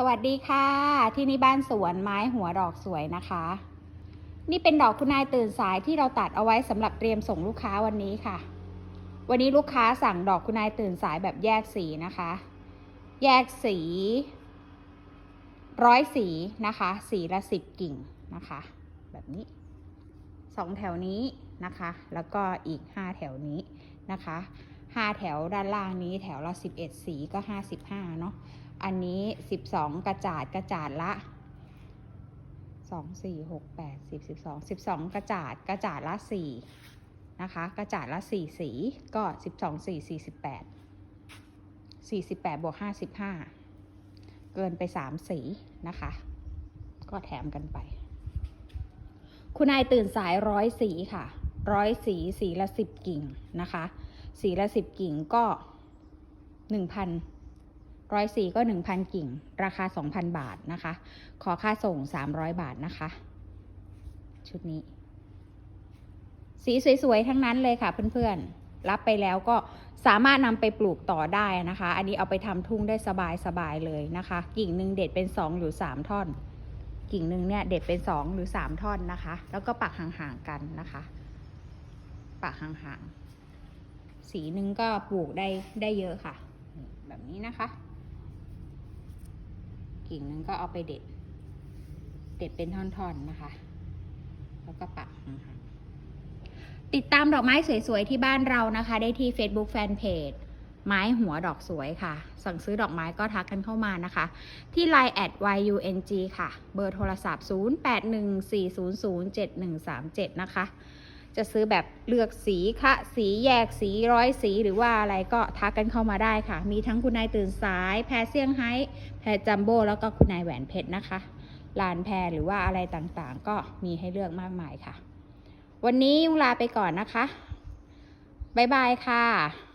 สวัสดีค่ะ ที่นี่บ้านสวนไม้หัวดอกสวยนะคะ นี่เป็นดอกคุณนายตื่นสายที่เราตัดเอาไว้สำหรับเตรียมส่งลูกค้าวันนี้ค่ะ วันนี้ลูกค้าสั่งดอกคุณนายตื่นสายแบบแยกสีนะคะ แยกสี ร้อยสีนะคะ สีละสิบกิ่งนะคะ แบบนี้สองแถวนี้นะคะ แล้วก็อีกห้าแถวนี้นะคะ ห้าแถวด้านล่างนี้แถวละสิบเอ็ดสีก็ห้าสิบห้าเนาะ อันนี้สิบสองกระจาดกระจาดละสองสี่หกแปดสิบสิบสองสิบสองกระจาดกระจาดละสี่นะคะ กระจาดละสี่สีก็สิบสองสี่สี่สิบแปดสี่สิบแปดบวกห้าสิบห้าเกินไปสามสีนะคะ ก็แถมกันไป คุณนายตื่นสายร้อยสีค่ะร้อยสีสีละสิบกิ่งนะคะ สีละสิบกิ่งก็หนึ่งพันร้อยสี่ก็หนึ่งพันกิ่ง ราคาสองพันบาทนะคะ ขอค่าส่งสามร้อยบาทนะคะ ชุดนี้ สีสวยๆ ทั้งนั้นเลยค่ะเพื่อนๆ รับไปแล้วก็สามารถนำไปปลูกต่อได้นะคะ อันนี้เอาไปทำทุ่งได้สบายๆ เลยนะคะ กิ่งหนึ่งเด็ดเป็นสองหรือสามท่อน กิ่งหนึ่งเนี่ยเด็ดเป็นสองหรือสามท่อนนะคะ แล้วก็ปักห่างๆกันนะคะ ปักห่างๆ สีหนึ่งก็ปลูกได้ได้เยอะค่ะ แบบนี้นะคะ กิ่งหนึงก็เอาไปเด็ด เด็ดเป็นท่อนๆนะคะ แล้วก็ปักห่างๆติดตามดอกไม้สวยๆ ที่บ้านเรานะคะ ได้ที่ Facebook Fanpage ไม้หัวดอกสวยค่ะ สั่งซื้อดอกไม้ก็ทักกันเข้ามานะคะ ที่ Line at yung ค่ะ เบอร์โทรศัพท์ 0814007137 นะคะ จะซื้อแบบเลือกสีคะสีแยกสีร้อยสีหรือว่าอะไรก็ทักกันเข้ามาได้ค่ะ มีทั้งคุณนายตื่นสาย แพรเซี่ยงไฮ้แพรจัมโบ้แล้วก็คุณนายแหวนเพชรนะคะลานแพรหรือว่าอะไรต่างๆ ก็มีให้เลือกมากมายค่ะ วันนี้ยุงลาไปก่อนนะคะบ๊ายบายค่ะ